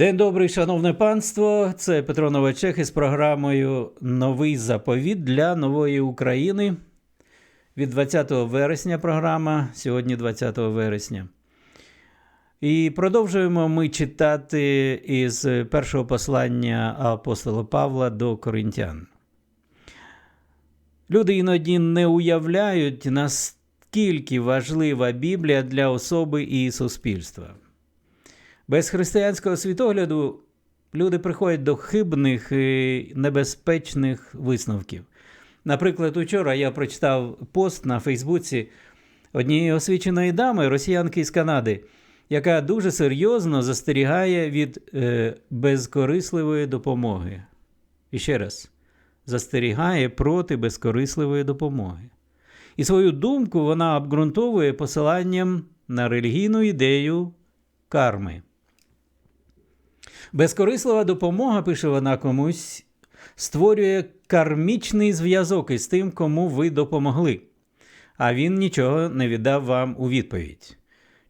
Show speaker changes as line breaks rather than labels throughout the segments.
День добрий, шановне панство. Це Петро Новачех із програмою Новий заповіт для нової України. Від 20 вересня програма, сьогодні 20 вересня. І продовжуємо ми читати із першого послання апостола Павла до Коринтян. Люди іноді не уявляють, наскільки важлива Біблія для особи і суспільства. Без християнського світогляду люди приходять до хибних і небезпечних висновків. Наприклад, учора я прочитав пост на Фейсбуці однієї освіченої дами, росіянки з Канади, яка дуже серйозно застерігає від е, безкорисливої допомоги. І ще раз, застерігає проти безкорисливої допомоги. І свою думку вона обґрунтовує посиланням на релігійну ідею карми. Безкорислива допомога, пише вона комусь, створює кармічний зв'язок із тим, кому ви допомогли, а він нічого не віддав вам у відповідь.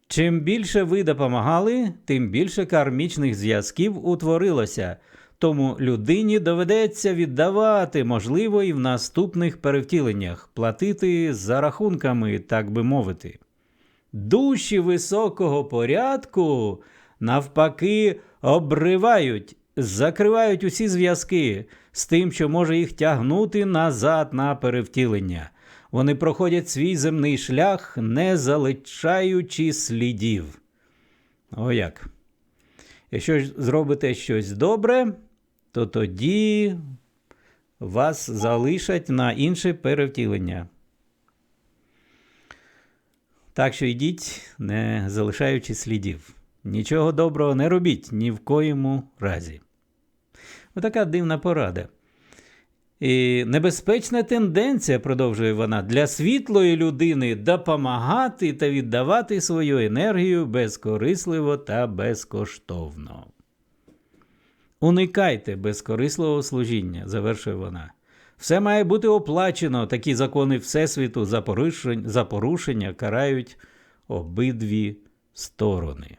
Чим більше ви допомагали, тим більше кармічних зв'язків утворилося, тому людині доведеться віддавати, можливо, і в наступних перевтіленнях, платити за рахунками, так би мовити. Душі високого порядку, навпаки, обривають, закривають усі зв'язки з тим, що може їх тягнути назад на перевтілення. Вони проходять свій земний шлях, не залишаючи слідів. О як. Якщо зробите щось добре, то тоді вас залишать на інше перевтілення. Так що йдіть, не залишаючи слідів. Нічого доброго не робіть ні в коєму разі. Отака дивна порада. І небезпечна тенденція, продовжує вона, для світлої людини допомагати та віддавати свою енергію безкорисливо та безкоштовно. Уникайте безкорисливого служіння, завершує вона. Все має бути оплачено. Такі закони Всесвіту за порушення, карають обидві сторони.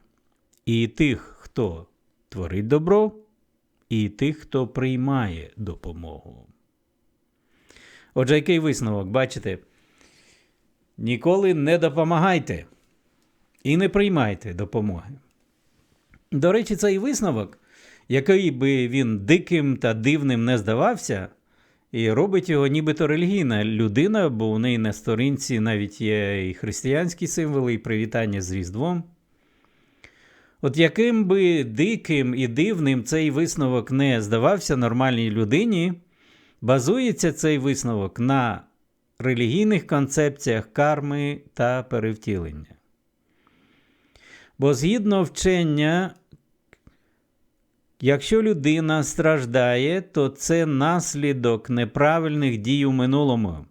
І тих, хто творить добро, і тих, хто приймає допомогу. Отже, який висновок, бачите? Ніколи не допомагайте і не приймайте допомоги. До речі, цей висновок, який би він диким та дивним не здавався, і робить його нібито релігійна людина, бо у неї на сторінці навіть є і християнські символи, і привітання з Різдвом. От яким би диким і дивним цей висновок не здавався нормальній людині, базується цей висновок на релігійних концепціях карми та перевтілення. Бо згідно вчення, якщо людина страждає, то це наслідок неправильних дій у минулому.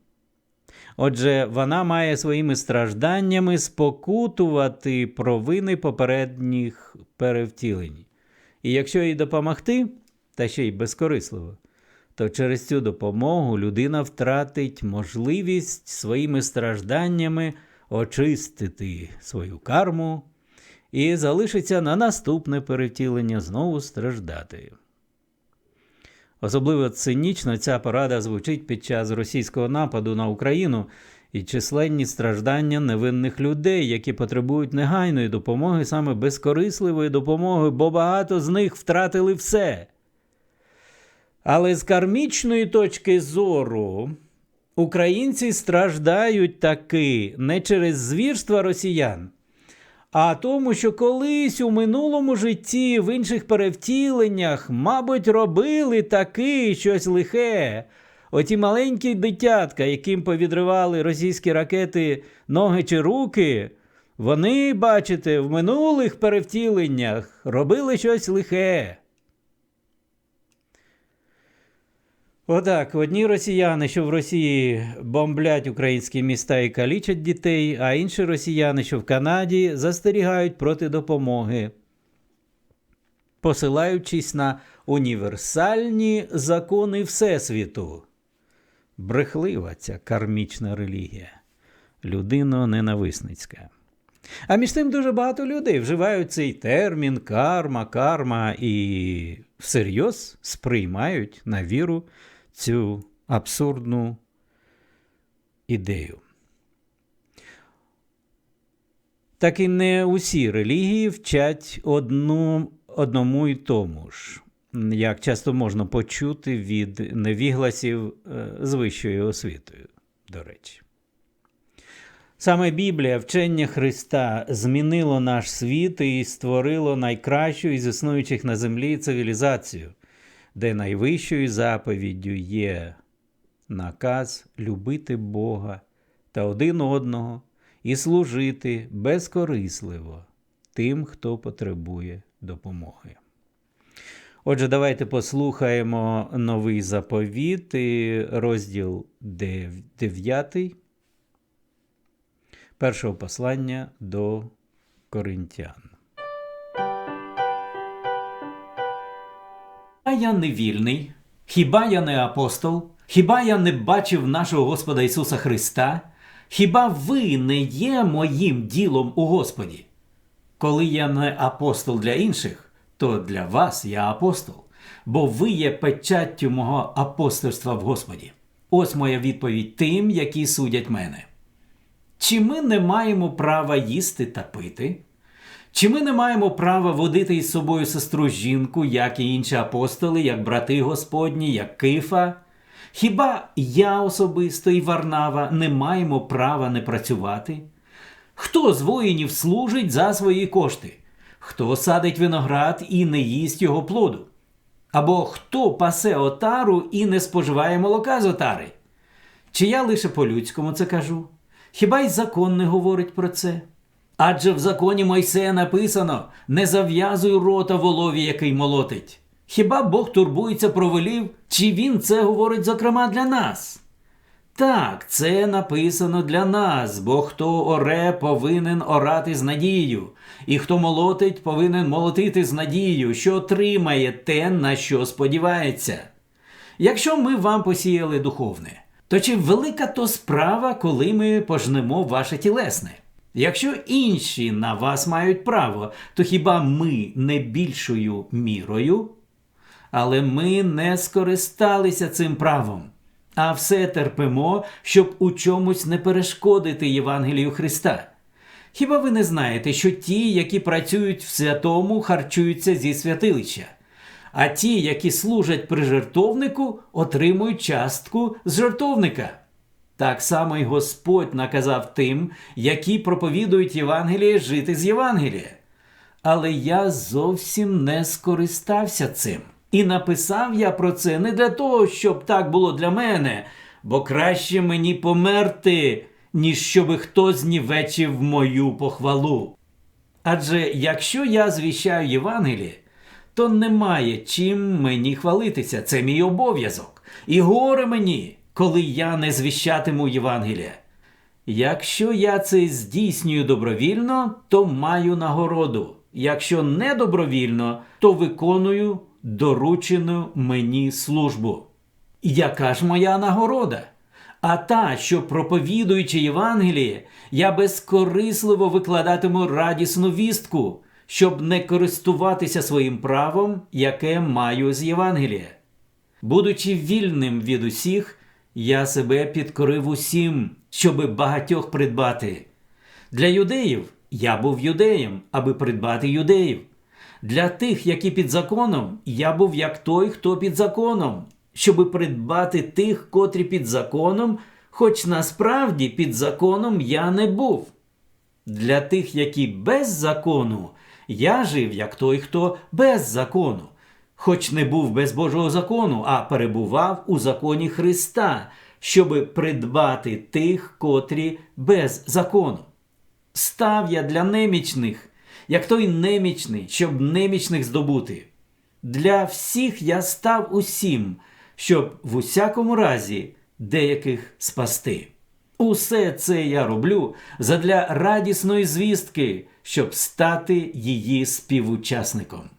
Отже, вона має своїми стражданнями спокутувати провини попередніх перевтілень. І якщо їй допомогти, та ще й безкорисливо, то через цю допомогу людина втратить можливість своїми стражданнями очистити свою карму і залишиться на наступне перевтілення знову страждати. Особливо цинічно ця порада звучить під час російського нападу на Україну і численні страждання невинних людей, які потребують негайної допомоги, саме безкорисливої допомоги, бо багато з них втратили все. Але з кармічної точки зору українці страждають таки не через звірства росіян а тому, що колись у минулому житті в інших перевтіленнях, мабуть, робили таки щось лихе. Оті маленькі дитятка, яким повідривали російські ракети ноги чи руки, вони, бачите, в минулих перевтіленнях робили щось лихе. Отак, одні росіяни, що в Росії бомблять українські міста і калічать дітей, а інші росіяни, що в Канаді, застерігають проти допомоги, посилаючись на універсальні закони Всесвіту. Брехлива ця кармічна релігія, людино ненависницька. А між тим дуже багато людей вживають цей термін карма, карма і всерйоз сприймають на віру цю абсурдну ідею. Так і не усі релігії вчать одну, одному й тому ж, як часто можна почути від невігласів е, з вищою освітою, до речі. Саме Біблія, вчення Христа, змінило наш світ і створило найкращу із існуючих на землі цивілізацію, де найвищою заповіддю є наказ любити Бога та один одного і служити безкорисливо тим, хто потребує допомоги. Отже, давайте послухаємо новий заповіт, розділ 9 першого послання до коринтян.
А я не вільний, хіба я не апостол, хіба я не бачив нашого Господа Ісуса Христа? Хіба ви не є моїм ділом у Господі? Коли я не апостол для інших, то для вас я апостол, бо ви є печаттю мого апостольства в Господі. Ось моя відповідь тим, які судять мене. Чи ми не маємо права їсти та пити? Чи ми не маємо права водити із собою сестру жінку, як і інші апостоли, як брати Господні, як Кифа? Хіба я особисто і Варнава не маємо права не працювати? Хто з воїнів служить за свої кошти? Хто садить виноград і не їсть його плоду? Або хто пасе отару і не споживає молока з отари? Чи я лише по-людському це кажу? Хіба й закон не говорить про це? Адже в законі Мойсея написано не зав'язуй рота волові, який молотить. Хіба Бог турбується про волів, чи він це говорить зокрема для нас? Так, це написано для нас, бо хто оре, повинен орати з надією, і хто молотить, повинен молотити з надією, що отримає те, на що сподівається. Якщо ми вам посіяли духовне, то чи велика то справа, коли ми пожнемо ваше тілесне? Якщо інші на вас мають право, то хіба ми не більшою мірою? Але ми не скористалися цим правом, а все терпимо, щоб у чомусь не перешкодити Євангелію Христа. Хіба ви не знаєте, що ті, які працюють в святому, харчуються зі святилища, а ті, які служать при жертовнику, отримують частку з жертовника? Так само й Господь наказав тим, які проповідують Євангеліє, жити з Євангелія. Але я зовсім не скористався цим. І написав я про це не для того, щоб так було для мене, бо краще мені померти, ніж щоби хто знівечив мою похвалу. Адже якщо я звіщаю Євангеліє, то немає чим мені хвалитися, це мій обов'язок. І горе мені, коли я не звіщатиму Євангелія. Якщо я це здійснюю добровільно, то маю нагороду. Якщо не добровільно, то виконую доручену мені службу. Яка ж моя нагорода? А та, що проповідуючи Євангеліє, я безкорисливо викладатиму радісну вістку, щоб не користуватися своїм правом, яке маю з Євангелія. Будучи вільним від усіх, я себе підкорив усім, щоби багатьох придбати. Для юдеїв я був юдеєм, аби придбати юдеїв. Для тих, які під законом, я був як той, хто під законом, щоби придбати тих, котрі під законом, хоч насправді під законом я не був. Для тих, які без закону, я жив як той, хто без закону, хоч не був без Божого закону, а перебував у законі Христа, щоби придбати тих, котрі без закону. Став я для немічних, як той немічний, щоб немічних здобути. Для всіх я став усім, щоб в усякому разі деяких спасти. Усе це я роблю задля радісної звістки, щоб стати її співучасником.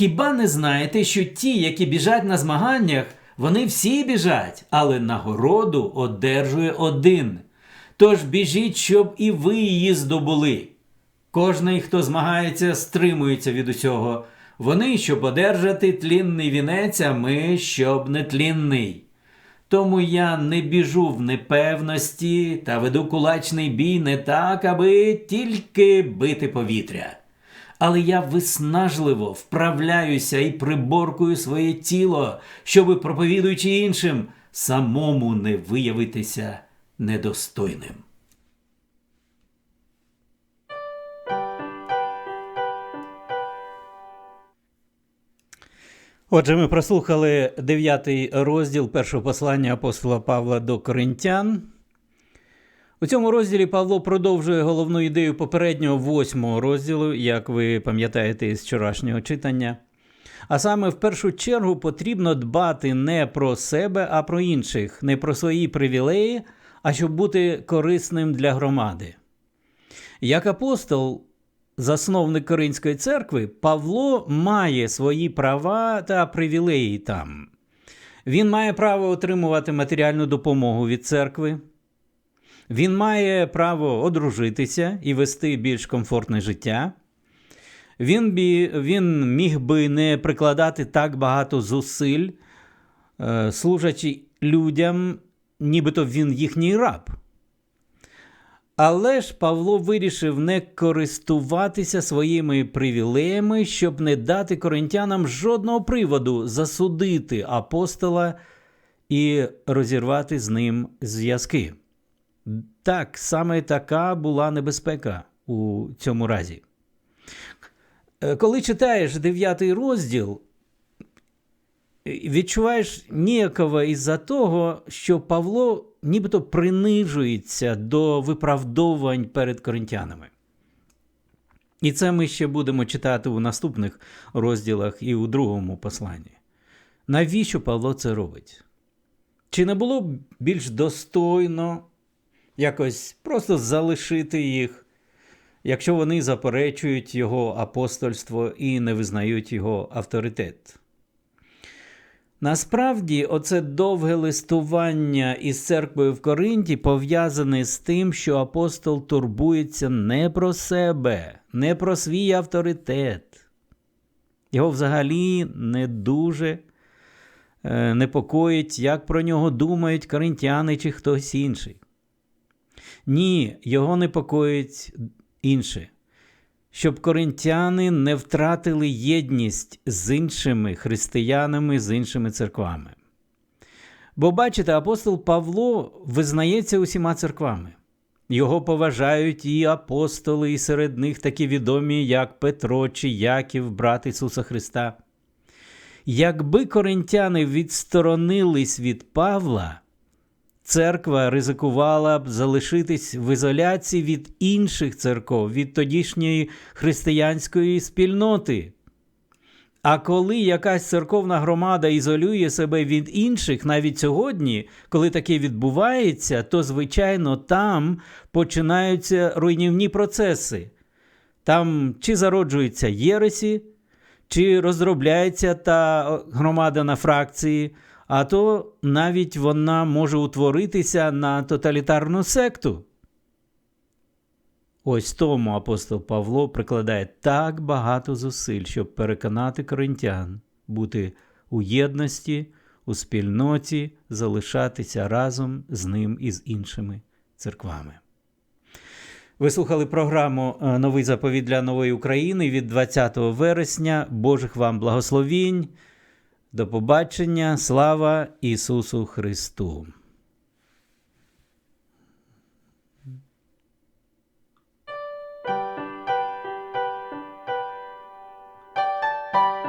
Хіба не знаєте, що ті, які біжать на змаганнях, вони всі біжать, але нагороду одержує один. Тож біжіть, щоб і ви її здобули. Кожний, хто змагається, стримується від усього. Вони, щоб одержати тлінний вінець, а ми, щоб нетлінний. Тому я не біжу в непевності та веду кулачний бій не так, аби тільки бити повітря. Але я виснажливо вправляюся і приборкую своє тіло, щоби, проповідуючи іншим, самому не виявитися недостойним.
Отже, ми прослухали дев'ятий розділ першого послання апостола Павла до Коринтян. У цьому розділі Павло продовжує головну ідею попереднього восьмого розділу, як ви пам'ятаєте із вчорашнього читання. А саме в першу чергу потрібно дбати не про себе, а про інших, не про свої привілеї, а щоб бути корисним для громади. Як апостол, засновник Коринської церкви, Павло має свої права та привілеї там. Він має право отримувати матеріальну допомогу від церкви. Він має право одружитися і вести більш комфортне життя. Він, бі, він міг би не прикладати так багато зусиль, е, служачи людям, нібито він їхній раб. Але ж Павло вирішив не користуватися своїми привілеями, щоб не дати коринтянам жодного приводу засудити апостола і розірвати з ним зв'язки. Так, саме така була небезпека у цьому разі. Е, Коли читаєш дев'ятий розділ, е, відчуваєш ніяково із-за того, що Павло нібито принижується до виправдовувань перед коринтянами. І це ми ще будемо читати у наступних розділах і у другому посланні. Навіщо Павло це робить? Чи не було б більш достойно якось просто залишити їх, якщо вони заперечують його апостольство і не визнають його авторитет? Насправді, оце довге листування із церквою в Коринті пов'язане з тим, що апостол турбується не про себе, не про свій авторитет. Його взагалі не дуже е, непокоїть, як про нього думають коринтяни чи хтось інший. Ні, його непокоїть інше щоб коринтяни не втратили єдність з іншими християнами, з іншими церквами. Бо бачите, апостол Павло визнається усіма церквами. Його поважають і апостоли, і серед них такі відомі, як Петро чи Яків, брат Ісуса Христа. Якби коринтяни відсторонились від Павла, церква ризикувала б залишитись в ізоляції від інших церков, від тодішньої християнської спільноти. А коли якась церковна громада ізолює себе від інших, навіть сьогодні, коли таке відбувається, то, звичайно, там починаються руйнівні процеси. Там чи зароджуються єресі, чи розробляється та громада на фракції, а то навіть вона може утворитися на тоталітарну секту. Ось тому апостол Павло прикладає так багато зусиль, щоб переконати коринтян бути у єдності, у спільноті, залишатися разом з ним і з іншими церквами. Ви слухали програму е, Новий заповідь для нової України від 20 вересня. Божих вам благословінь. До побачення, слава Ісусу Христу!